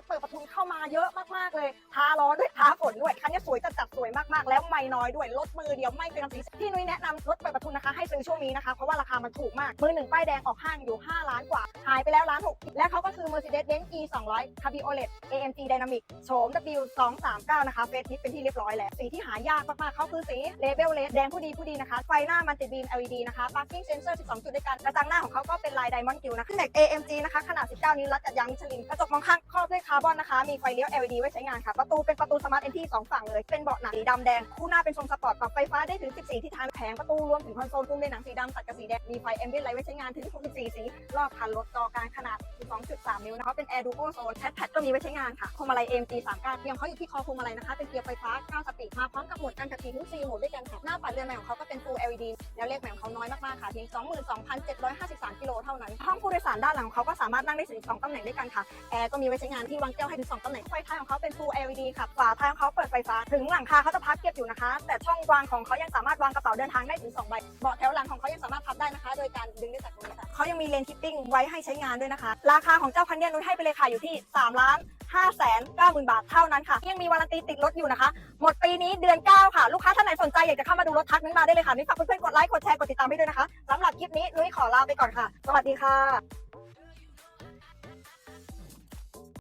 ถเปิดประทุนเข้ามาเยอะมากๆเลยท้าร้อนด้วยท้าฝนด้วยคันนี้สวยจัดจัดสวยมากๆ แล้วไม่น้อยด้วยรถมือเดียวไม่เป็นสีที่นุ้ยแนะนำรถเปิดประทุนนะคะให้ซื้อช่วงนี้นะคะเพราะว่าราคามันถูกมากมือหนึ่งป้ายแดงออกห้างอยู่ 5 ล้านกว่าหายไปแล้วล้านหกและเขาก็คือ Mercedes-Benz E 200 Cabriolet AMG Dynamic โฉม W 2 3 9นะคะเฟซทิปเป็นที่เรียบร้อยแล้วสีที่หายากมากๆเขาคือสีเลเบลเลสแดงผู้ดีผู้ดีนะคะไฟหน้ามันติดบีม LED นะคะ parking sensor 12 จุดด้วยกันกระจัง หน้าขอนลาย Diamond Gill นะขึ้นเด็ก AMG นะคะขนาด 19 นิ้วรัดจัดยางมิชลินกระจกมองข้างครอบด้วยคาร์บอนนะคะ มีไฟเลี้ยว LED ไว้ใช้งานค่ะ ประตูเป็นประตูสมาร์ทเอนที่สองฝั่งเลย เป็นเบาะหนังสีดำแดง คู่หน้าเป็นทรงสปอร์ตปรับไฟฟ้าได้ถึง 14 ทิศทางแผงประตูรวมถึงคอนโซลพุ่มด้วยหนังสีดำตัดกับสีแดงมีไฟแอมเบียนไลท์ไว้ใช้งานถึง 64 สีรอบคันรถจอกลางขนาด 12.3 นิ้วนะคะเป็น Air Duo Zone แพดแพดก็มีไว้ใช้งานค่ะพวงมาลัย AMG 3ก้านเพียงเขาอยู่ที่คอพวงมาลัยนะคะเป็นเกียร์ไฟฟ้า9สปีดมาพร้อมกับโหมดการขับขี่ทั้ง4โหมดด้วย หน้าปัดเรือนใหม่ของเขาก็เป็น Full LED แล้วเลขแหม่ของเขาน้อยมากๆค่ะเพียง22,753กิโลเท่านั้นห้องผู้โดยสารด้านหลังของเขาก็สามารถนั่งได้ถึง2ตำแหน่งด้วยกันค่ะแอร์ก็มีไว้ใช้งานที่วางแก้วให้ถึง2ตำแหน่งไฟท้ายของเขาเป็น Full LED ค่ะฝาท้ายของเขาเปิดไฟฟ้าถึงหลังคาเขาจะพับเก็บอยู่นะคะ แต่ช่องวางของเขายังสามารถวางกระเป๋าเดินทางได้ถึง2ใบเบาะแถวหลังของเขายังสามารถพับได้นะคะ โดยการดึงด้วยจากตรงนี้ค่ะเขายังมีเลนคิปปิ้งไว้ให้ใช้งานด้วยนะคะ ราคาของเจ้าคันเนี้ยนุ้ยให้ไปเลยค่ะอยู่ที่3ล้าน 5แสน9หมื่นบาทเท่านั้นค่ะ ยังมีวารันตีติดรถอยู่นะคะ หมดปีนี้เดือน 9 ค่ะ ลูกค้าท่านไหนสนใจอยากจะเข้ามาดูรถทักนึงมาได้เลยค่ะนี่ฝากเพื่อนๆกดไลค์กดแชร์กดติดตามให้ด้วยนะคะสำหรับคลิปนี้นุ้ยขอลาไปก่อนค่ะ สวัสดีค่ะ